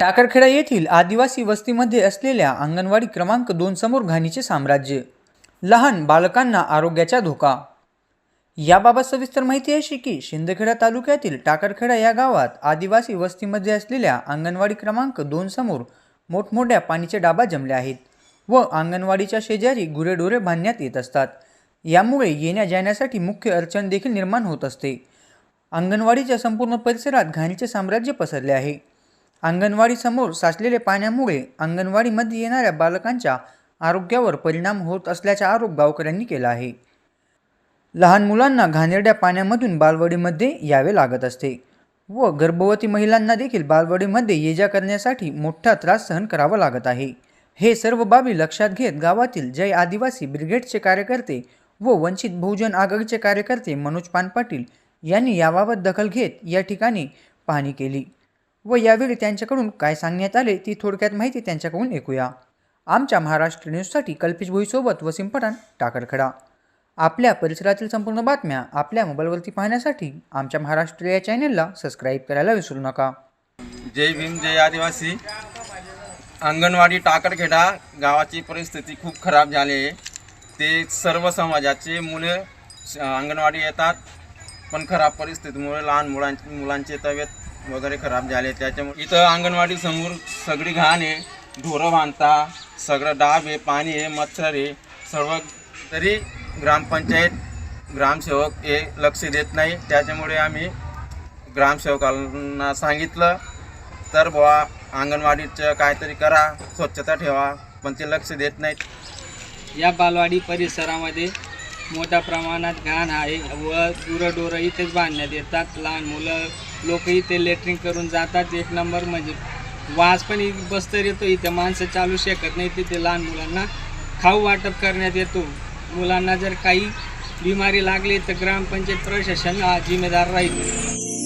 टाकरखेडा येथील आदिवासी वस्तीमध्ये असलेल्या अंगणवाडी क्रमांक दोन समोर घाणीचे साम्राज्य लहान बालकांना आरोग्याचा धोका. याबाबत सविस्तर माहिती अशी की शिंदखेडा तालुक्यातील टाकरखेडा या गावात आदिवासी वस्तीमध्ये असलेल्या अंगणवाडी क्रमांक दोन समोर मोठमोठ्या पाणीचे डाबा जमले आहेत व अंगणवाडीच्या शेजारी गुरेढोरे बांधण्यात येत असतात. यामुळे येण्या जाण्यासाठी मुख्य अडचण देखील निर्माण होत असते. अंगणवाडीच्या संपूर्ण परिसरात घाणीचे साम्राज्य पसरले आहे. अंगणवाडीसमोर साचलेल्या पाण्यामुळे अंगणवाडीमध्ये येणाऱ्या बालकांच्या आरोग्यावर परिणाम होत असल्याचा आरोप गावकऱ्यांनी केला आहे. लहान मुलांना घाणेरड्या पाण्यामधून बालवाडीमध्ये यावे लागत असते व गर्भवती महिलांना देखील बालवाडीमध्ये ये जा करण्यासाठी मोठा त्रास सहन करावा लागत आहे. हे सर्व बाबी लक्षात घेत गावातील जय आदिवासी ब्रिगेडचे कार्यकर्ते व वंचित बहुजन आघाडीचे कार्यकर्ते मनोज पानपाटील यांनी याबाबत दखल घेत या ठिकाणी पाहणी केली. व यावेळी त्यांच्याकडून काय सांगण्यात आले ती थोडक्यात माहिती त्यांच्याकडून ऐकूया. आमच्या महाराष्ट्र न्यूजसाठी कल्पेश भोईसोबत वसीम पठाण टाकरखडा आपल्या परिसरातील संपूर्ण बातम्या आपल्या मोबाईलवरती पाहण्यासाठी आमच्या महाराष्ट्र या चॅनेलला सबस्क्राईब करायला विसरू नका. जय भीम जय आदिवासी. अंगणवाडी टाकरखेडा गावाची परिस्थिती खूप खराब झाली आहे. ते सर्व समाजाचे मुले श- अंगणवाडी येतात पण खराब परिस्थितीमुळे लहान मुलांची मुलांचे तब्येत वगैरे खराब झाले. त्याच्यामुळे इथं अंगणवाडी समोर सगळी घाण आहे. ढोरं बांधता सगळं डाब आहे पाणी आहे मच्छर आहे. सर्व तरी ग्रामपंचायत ग्रामसेवक हे लक्ष देत नाही. त्याच्यामुळे आम्ही ग्रामसेवकांना सांगितलं तर बुवा अंगणवाडीचं काहीतरी करा स्वच्छता ठेवा. पण ते लक्ष देत नाहीत. या बालवाडी परिसरामध्ये मोठ्या प्रमाणात घाण आहे व गुरंढोरं इथेच बांधण्यात येतात. लहान मुलं लोक इथे लेटरिंग करून जातात. एक नंबर म्हणजे वास पण बस्तर येतो. इथे माणसं चालू शकत नाही तिथे लहान मुलांना खाऊ वाटप करण्यात येतो. मुलांना जर काही बिमारी लागली तर ग्रामपंचायत प्रशासन हा जिम्मेदार राहील.